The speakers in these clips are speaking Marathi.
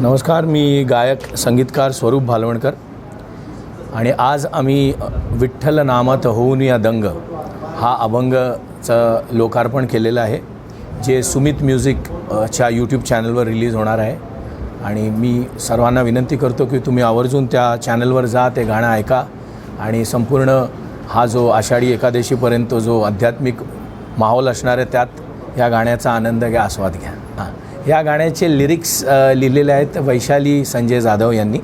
नमस्कार मी गायक संगीतकार स्वरूप भालवणकर. आणि आज आम्ही विठ्ठल नामात होऊन या दंग हा अभंगचं लोकार्पण केलेलं आहे जे सुमित म्युझिक च्या यूट्यूब चॅनलवर रिलीज होणार आहे. आणि मी सर्वांना विनंती करतो की तुम्ही आवर्जून त्या चॅनलवर जा ते गाणं ऐका. आणि संपूर्ण हा जो आषाढी एकादशीपर्यंत जो आध्यात्मिक माहोल असणार आहे त्यात या गाण्याचा आनंद घ्या आस्वाद घ्या. हां. या गाण्याचे लिरिक्स लिहिलेले आहेत वैशाली संजय जाधव यांनी.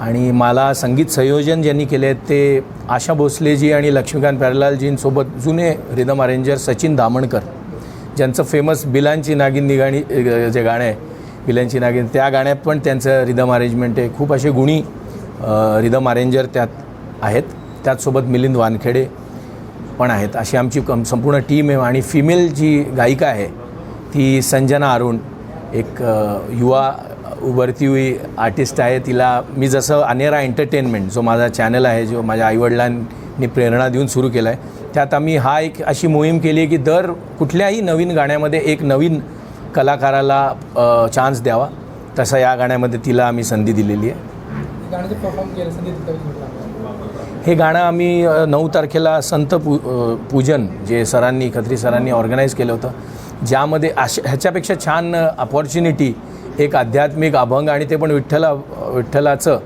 आणि मला संगीत संयोजन ज्यांनी केले आहेत ते आशा भोसलेजी आणि लक्ष्मीकांत प्यारलालजींसोबत जुने रिदम अरेंजर सचिन दामणकर ज्यांचं फेमस बिलांची नागिन निगाणी जे गाणं आहे बिलांची नागिन त्या गाण्यात पण त्यांचं रिदम अरेंजमेंट आहे. खूप असे गुणी रिदम अरेंजर त्यात आहेत. त्याचसोबत मिलिंद वानखेडे पण आहेत. अशी आमची कम संपूर्ण टीम आहे. आणि फिमेल जी गायिका आहे ती संजना अरुण एक युवा उभरती हुई आर्टिस्ट आहे. तिला मी जसं अनेरा एंटरटेनमेंट जो माझा चॅनल आहे जो माझ्या आईवडिलांनी प्रेरणा देऊन सुरू केला आहे त्यात आम्ही हा एक अशी मोहीम केली आहे की दर कुठल्याही नवीन गाण्यामध्ये एक नवीन कलाकाराला चान्स द्यावा. तसं या गाण्यामध्ये तिला आम्ही संधी दिलेली आहे. हे गाणं आम्ही नऊ तारखेला संत पू पूजन जे सरांनी खत्री सरांनी ऑर्गनाईज केलं होतं. ज्यामध्ये अश ह्याच्यापेक्षा छान अपॉर्च्युनिटी एक आध्यात्मिक अभंग आणि ते पण विठ्ठला विठ्ठलाचं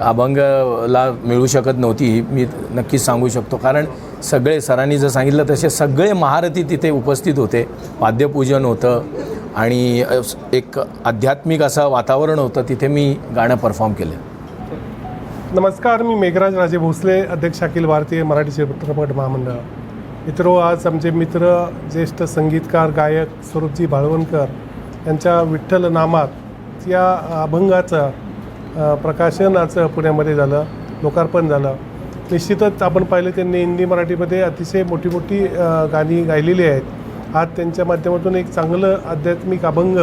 अभंगला मिळू शकत नव्हती ही मी नक्कीच सांगू शकतो. कारण सगळे सरांनी जर सांगितलं तसे सगळे महारथी तिथे उपस्थित होते. वाद्यपूजन होतं आणि एक आध्यात्मिक असं वातावरण होतं. तिथे मी गाणं परफॉर्म केलं. नमस्कार मी मेघराज राजे भोसले अध्यक्ष अखिल भारतीय मराठी चित्रपट महामंडळ. मित्रो आज आमचे मित्र ज्येष्ठ संगीतकार गायक स्वरूपजी भाळवणकर यांच्या विठ्ठल नामात या अभंगाचं प्रकाशनाचं प्रकाशन आज पुण्यामध्ये झालं लोकार्पण झालं. निश्चितच आपण पाहिलं त्यांनी हिंदी मराठीमध्ये अतिशय मोठी मोठी गाणी गायलेली आहेत. आज त्यांच्या माध्यमातून एक चांगलं आध्यात्मिक अभंग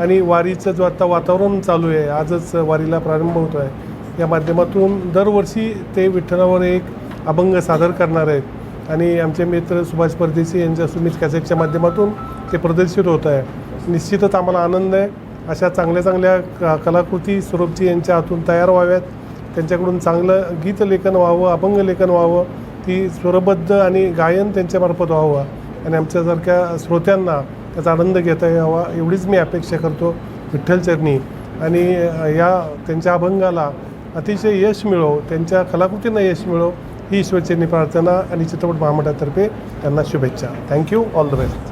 आणि वारीचं जो आता वातावरण चालू आहे आजच वारीला प्रारंभ होतो आहे या माध्यमातून दरवर्षी ते विठ्ठलावर एक अभंग सादर करणार आहेत. आणि आमचे मित्र सुभाष परदेशी यांच्या सुमित कॅसेटच्या माध्यमातून ते प्रदर्शित होत आहे. निश्चितच आम्हाला आनंद आहे. अशा चांगल्या चांगल्या क कलाकृती स्वरूपजी यांच्या हातून तयार व्हाव्यात. त्यांच्याकडून चांगलं गीतलेखन व्हावं अभंग लेखन व्हावं ती स्वरबद्ध आणि गायन त्यांच्यामार्फत व्हावं. आणि आमच्यासारख्या श्रोत्यांना त्याचा आनंद घेता यावा एवढीच मी अपेक्षा करतो. विठ्ठलचरणी आणि या त्यांच्या अभंगाला अतिशय यश मिळो त्यांच्या कलाकृतींना यश मिळो. ही ईश्वरचरणी प्रार्थना आणि चित्रपट महामंडळातर्फे त्यांना शुभेच्छा. Thank you all the best